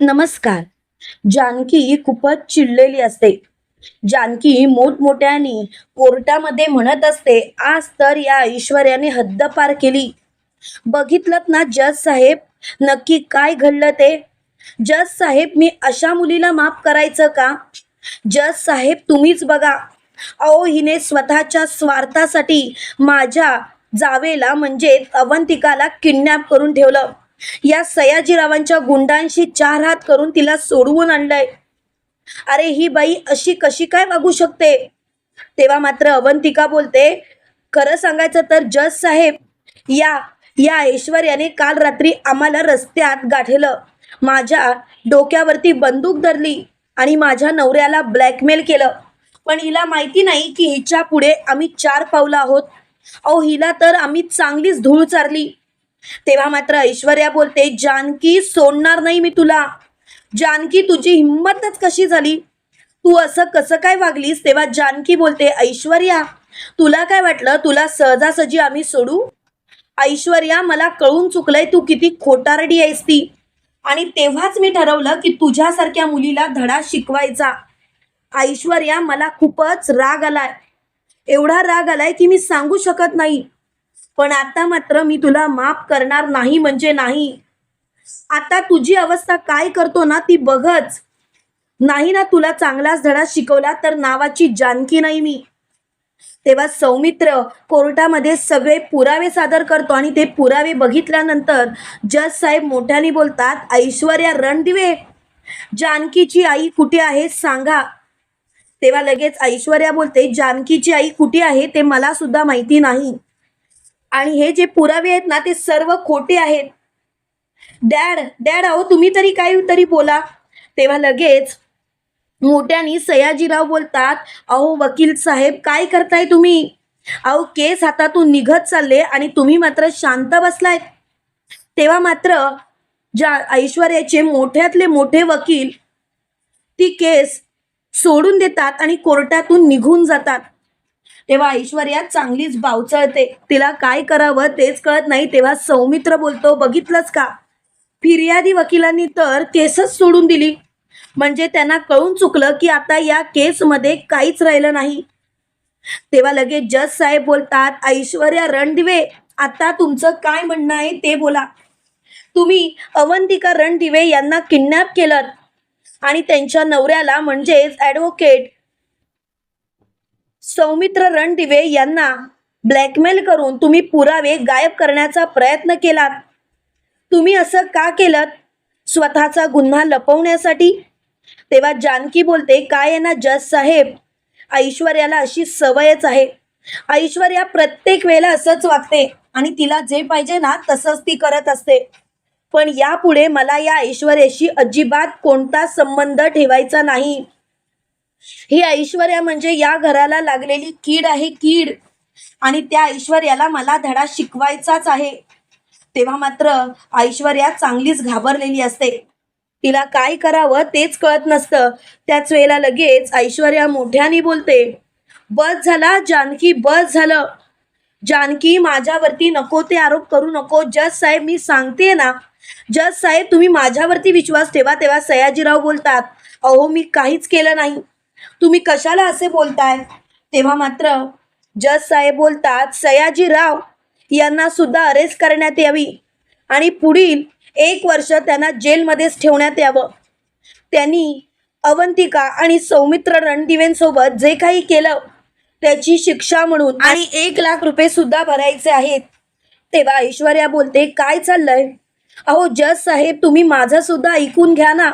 नमस्कार. जानकी खूपच चिडलेली असते. जानकी मोठमोठ्याने कोर्टामध्ये म्हणत असते आज तर या ऐश्वर्याने हद्द पार केली. बघितलं ना जज साहेब नक्की काय घडलं ते? जज साहेब मी अशा मुलीला माफ करायचं का? जज साहेब तुम्हीच बघा. अहो हिने स्वतःच्या स्वार्थासाठी माझ्या जावेला म्हणजे अवंतिकाला किडनॅप करून ठेवलं. या सयाजीरावांच्या गुंडांशी चार हात करून तिला सोडवून आणलंय. अरे ही बाई अशी कशी काय वागू शकते? तेव्हा मात्र अवंतिका बोलते खरं सांगायचं तर जज साहेब या या ऐश्वर्याने काल रात्री आम्हाला रस्त्यात गाठलं. माझ्या डोक्यावरती बंदूक धरली आणि माझ्या नवऱ्याला ब्लॅकमेल केलं. पण हिला माहिती नाही की हिच्या पुढे आम्ही चार पावलं आहोत. अहो हिला तर आम्ही चांगलीच धूळ चारली. तेव्हा मात्र ऐश्वर्या बोलते जानकी सोडणार नाही मी तुला. जानकी तुझी हिंमतच कशी झाली? तू असं कसं काय वागलीस? तेव्हा जानकी बोलते ऐश्वर्या तुला काय वाटलं? तुला सहजासहजी आम्ही सोडू? ऐश्वर्या मला कळून चुकलंय तू किती खोटारडी आहेस ती. आणि तेव्हाच मी ठरवलं की तुझ्यासारख्या मुलीला धडा शिकवायचा. ऐश्वर्या मला खूपच राग आलाय. एवढा राग आलाय की मी सांगू शकत नाही. पण आता मात्र मी तुला माफ करणार नाही म्हणजे नाही. आता तुझी अवस्था काय करतो ना ती बघच. नाही ना तुला चांगलाच धडा शिकवला तर नावाची जानकी नाही मी. तेव्हा सौमित्र कोर्टामध्ये सगळे पुरावे सादर करतो आणि ते पुरावे बघितल्यानंतर जज साहेब मोठ्याने बोलतात ऐश्वर्या रणदिवे जानकीची आई कुठे आहे सांगा. तेव्हा लगेच ऐश्वर्या बोलते जानकीची आई कुठे आहे ते मला सुद्धा माहिती नाही. आणि हे जे पुरावे आहेत ना ते सर्व खोटे आहेत. डॅड डॅड अहो तुम्ही तरी काही तरी बोला. तेव्हा लगेच मोठ्यानी सयाजीराव बोलतात अहो वकील साहेब काय करताय तुम्ही? अहो केस हातातून निघत चालले आणि तुम्ही मात्र शांत बसलायत तेव्हा मात्र ज्या ऐश्वर्याचे मोठ्यातले मोठे वकील ती केस सोडून देतात आणि कोर्टातून निघून जातात. तेव्हा ऐश्वर्या चांगलीच बावचळते. तिला काय करावं तेच कळत नाही. तेव्हा सौमित्र बोलतो बघितलंच का? फिर्यादी वकिलांनी तर केसच सोडून दिली. म्हणजे त्यांना कळून चुकलं की आता या केसमध्ये काहीच राहिलं नाही. तेव्हा लगेच जज साहेब बोलतात ऐश्वर्या रणदिवे आता तुमचं काय म्हणणं आहे ते बोला. तुम्ही अवंतिका रणदिवे यांना किडनॅप केलं आणि त्यांच्या नवऱ्याला म्हणजेच ॲडव्होकेट सौमित्र रणदिवे यांना ब्लॅकमेल करून तुम्ही पुरावे गायब करण्याचा प्रयत्न केलात. तुम्ही असं का केलं स्वतःचा गुन्हा लपवण्यासाठी? तेव्हा जानकी बोलते काय आहे ना जज साहेब? ऐश्वर्याला अशी सवयच आहे. ऐश्वर्या प्रत्येक वेळेला असंच वागते आणि तिला जे पाहिजे ना तसंच ती करत असते. पण यापुढे मला या ऐश्वर्याशी अजिबात कोणता संबंध ठेवायचा नाही. ही ऐश्वर्या म्हणजे या घराला लागलेली कीड आहे कीड. आणि त्या ऐश्वर्याला मला धडा शिकवायचाच आहे. तेव्हा मात्र ऐश्वर्या चांगलीच घाबरलेली असते. तिला काय करावं तेच कळत नसतं. त्याच वेळेला लगेच ऐश्वर्या मोठ्याने बोलते बस झाला जानकी बस झालं. जानकी माझ्यावरती नको ते आरोप करू नको. जज साहेब मी सांगते ना. जज साहेब तुम्ही माझ्यावरती विश्वास ठेवा तेव्हा सयाजीराव बोलतात अहो मी काहीच केलं नाही. तुम्ही कशाला असे बोलताय? तेव्हा मात्र जज साहेब बोलतात सयाजीराव यांना सुद्धा अरेस्ट करण्यात यावी आणि पुढील एक वर्ष त्यांना जेलमध्येच ठेवण्यात यावं. त्यांनी अवंतिका आणि सौमित्र रणदिवेंसोबत जे काही केलं त्याची शिक्षा म्हणून आणि एक लाख रुपये सुद्धा भरायचे आहेत. तेव्हा ऐश्वर्या बोलते काय चाललंय? अहो जज साहेब तुम्ही माझं सुद्धा ऐकून घ्या ना.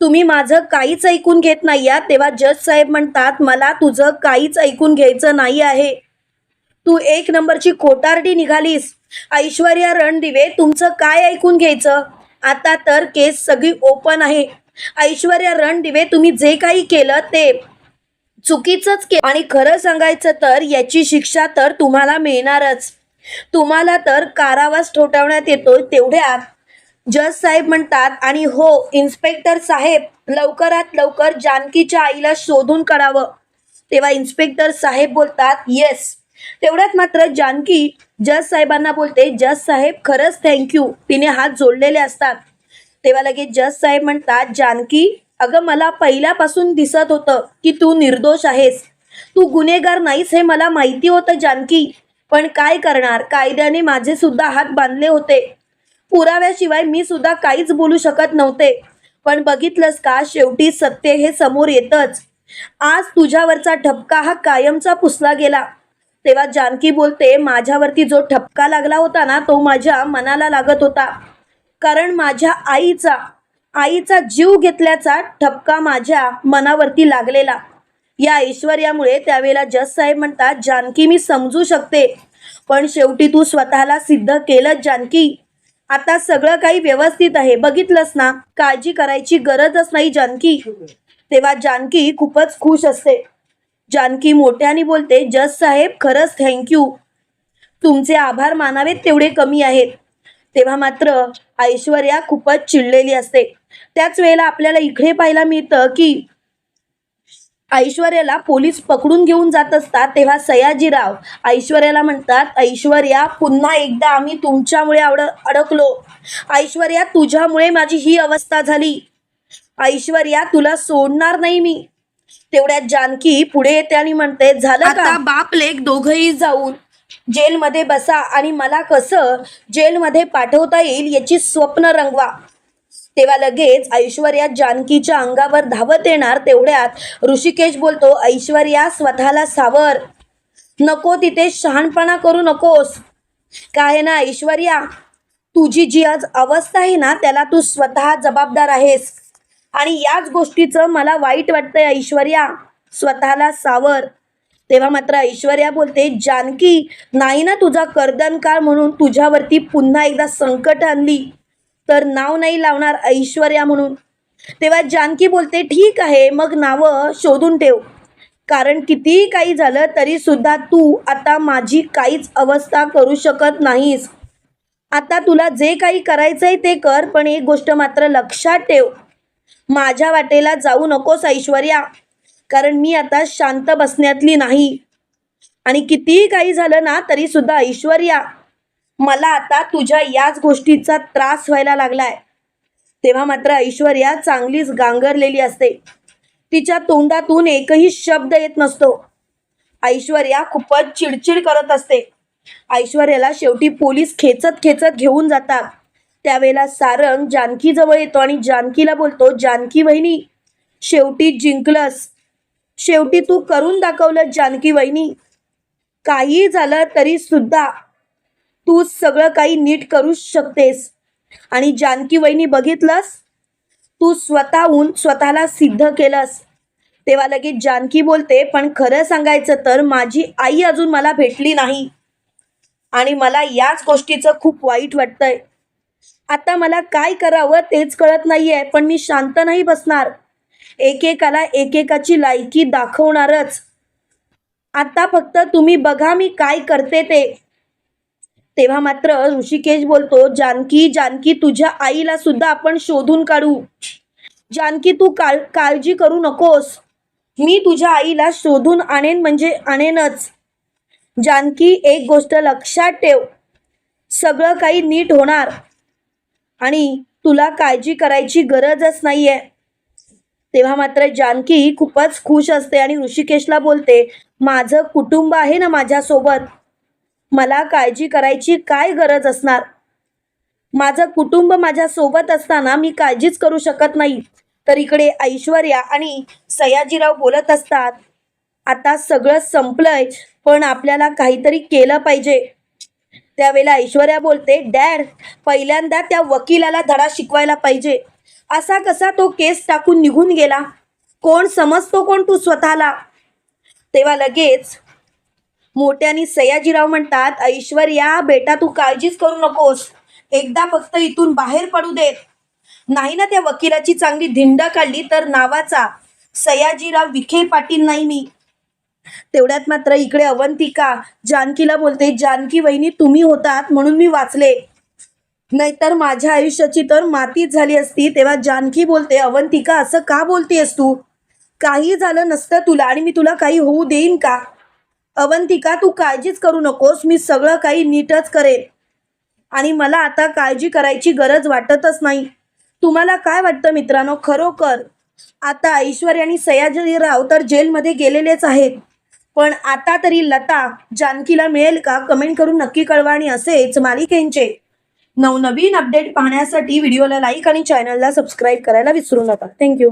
तुम्ही माझं काहीच ऐकून घेत नाही या तेव्हा जज साहेब म्हणतात मला तुझं काहीच ऐकून घ्यायचं नाही आहे. तू एक नंबरची खोटारडी निघालीस. ऐश्वर्या रणदिवे तुमचं काय ऐकून घ्यायचं? आता तर केस सगळी ओपन आहे. ऐश्वर्या रणदिवे तुम्ही जे काही केलं ते चुकीचंच के आणि खरं सांगायचं तर याची शिक्षा तर तुम्हाला मिळणारच. तुम्हाला तर कारावास ठोठावण्यात येतो तेवढ्यात. जज साहेब म्हणतात आणि हो इन्स्पेक्टर साहेब लवकरात लवकर जानकीच्या आईला शोधून काढावं. तेव्हा इन्स्पेक्टर साहेब बोलतात येस तेवढ्यात मात्र जानकी जज साहेबांना बोलते जज साहेब खरंच थँक्यू तिने हात जोडलेले असतात. तेव्हा लगेच जज साहेब म्हणतात जानकी अगं मला पहिल्यापासून दिसत होतं की तू निर्दोष आहेस. तू गुन्हेगार नाहीस हे मला माहिती होतं जानकी. पण काय करणार? कायद्याने माझे सुद्धा हात बांधले होते. पुराव्याशिवाय मी सुद्धा काहीच बोलू शकत नव्हते. पण बघितलंस का? शेवटी सत्य हे समोर येतच. आज तुझ्यावरचा ठपका हा कायमचा पुसला गेला. तेव्हा जानकी बोलते माझ्यावरती जो ठपका लागला होता ना तो माझ्या मनाला लागत होता. कारण माझ्या आईचा आईचा जीव घेतल्याचा ठपका माझ्या मनावरती लागलेला. या ऐश्वर्यामुळे त्यावेळेला जज साहेब म्हणतात जानकी मी समजू शकते. पण शेवटी तू स्वतःला सिद्ध केलं जानकी. आता सगळं काही व्यवस्थित आहे. बघितलंस ना? काळजी करायची गरजच नाही जानकी. तेव्हा जानकी खूपच खुश असते. जानकी मोठ्याने बोलते जज साहेब खरंच थँक्यू तुमचे आभार मानावेत तेवढे कमी आहेत. तेव्हा मात्र ऐश्वर्या खूपच चिडलेली असते. त्याच वेळेला आपल्याला इकडे पाहायला मिळतं की ऐश्वर्याला पोलीस पकडून घेऊन जात असतात तेव्हा सयाजीराव ऐश्वर्याला म्हणतात ऐश्वर्या पुन्हा एकदा आम्ही तुमच्यामुळे आवड अडकलो. ऐश्वर्या तुझ्यामुळे माझी ही अवस्था झाली. ऐश्वर्या तुला सोडणार नाही मी. तेवढ्यात जानकी पुढे येते आणि म्हणते झालं का? बाप लेख दोघही जाऊन जेलमध्ये बसा आणि मला कसं जेलमध्ये पाठवता येईल याची स्वप्न रंगवा. तेव्हा लगेच ऐश्वर्या जानकीच्या अंगावर धावत येणार तेवढ्यात ऋषिकेश बोलतो ऐश्वर्या स्वतःला सावर. नको तिथे शहाणपणा करू नकोस. काय आहे ना ऐश्वर्या तुझी जी आज अवस्था आहे ना त्याला तू स्वतः जबाबदार आहेस. आणि याच गोष्टीचं मला वाईट वाटतंय ऐश्वर्या स्वतःला सावर. तेव्हा मात्र ऐश्वर्या बोलते जानकी नाही ना तुझा कर्दनकार म्हणून तुझ्यावरती पुन्हा एकदा संकट आणली. तर नाव नाही लावणार ऐश्वर्या म्हणून. तेव्हा जानकी बोलते ठीक आहे मग नावं शोधून ठेव. कारण कितीही काही झालं तरी सुद्धा तू आता माझी काहीच अवस्था करू शकत नाहीस. आता तुला जे काही करायचंय ते कर पण एक गोष्ट मात्र लक्षात ठेव. माझ्या वाटेला जाऊ नकोस ऐश्वर्या. कारण मी आता शांत बसण्यातली नाही. आणि कितीही काही झालं ना तरी सुद्धा ऐश्वर्या. मला आता तुझ्या याच गोष्टीचा त्रास व्हायला लागलाय. तेव्हा मात्र ऐश्वर्या चांगलीच गांगरलेली असते. तिच्या तोंडातून एकही शब्द येत नसतो. ऐश्वर्या खूपच चिडचिड करत असते. ऐश्वर्याला शेवटी पोलीस खेचत खेचत घेऊन जातात. त्यावेळेला सारंग जानकी जवळ येतो आणि जानकीला बोलतो जानकी वहिनी शेवटी जिंकलंस. शेवटी तू करून दाखवलं जानकी वहिनी. काही झालं तरी सुद्धा तू सगळं काही नीट करूच शकतेस. आणि जानकी वहिनी बघितलंस? तू स्वतःहून स्वतःला सिद्ध केलंस. तेव्हा लगेच जानकी बोलते पण खरं सांगायचं तर माझी आई अजून मला भेटली नाही. आणि मला याच गोष्टीचं खूप वाईट वाटतंय. आता मला काय करावं तेच कळत नाहीये पण मी शांत नाही बसणार. एकेकाला एकेकाची लायकी दाखवणारच. आता फक्त तुम्ही बघा मी काय करते ते. तेव्हा मात्र ऋषिकेश बोलतो जानकी जानकी तुझ्या आईला सुद्धा आपण शोधून काढू. जानकी तू काळ काळजी करू नकोस. मी तुझ्या आईला शोधून आणेन म्हणजे आणेनच. जानकी एक गोष्ट लक्षात ठेव. सगळं काही नीट होणार. आणि तुला काळजी करायची गरजच नाहीये. तेव्हा मात्र जानकी खूपच खुश असते आणि ऋषिकेशला बोलते माझं कुटुंब आहे ना माझ्यासोबत. मला काळजी करायची काय गरज असणार? माझं कुटुंब माझ्या सोबत असताना मी काळजीच करू शकत नाही. तर इकडे ऐश्वर्या आणि सयाजीराव बोलत असतात आता सगळं संपलंय पण आपल्याला काहीतरी केलं पाहिजे. त्यावेळेला ऐश्वर्या बोलते डॅड पहिल्यांदा त्या वकिलाला धडा शिकवायला पाहिजे. असा कसा तो केस टाकून निघून गेला? कोण समजतो कोण तू स्वतःला? तेव्हा लगेच मोठ्याने सयाजीराव म्हणतात ऐश्वर्या बेटा तू काळजीच करू नकोस. एकदा फक्त इथून बाहेर पडू देत. नाही ना त्या वकिलाची चांगली धिंड काढली तर नावाचा. सयाजीराव विखे पाटील नाही मी. तेवढ्यात मात्र इकडे अवंतिका जानकीला बोलते जानकी वहिनी तुम्ही होतात म्हणून मी वाचले. नाहीतर माझ्या आयुष्याची तर मातीच झाली असती. तेव्हा जानकी बोलते अवंतिका असं का बोलतेस तू? काही झालं नसतं तुला आणि मी तुला काही होऊ देईन का? अवंतिका तू काळजीच करू नकोस मी सगळं काही नीटच करेन. आणि मला आता काळजी करायची गरज वाटतच नाही. तुम्हाला काय वाटतं मित्रांनो? खरोखर आता ऐश्वर्या आणि सयाजीराव तर जेलमध्ये गेलेलेच आहेत. पण आता तरी लता जानकीला मिळेल का? कमेंट करून नक्की कळवा आणि असेच मालिकेंचे नवनवीन अपडेट पाहण्यासाठी व्हिडिओला लाईक आणि चॅनलला सबस्क्राईब करायला विसरू नका. थँक्यू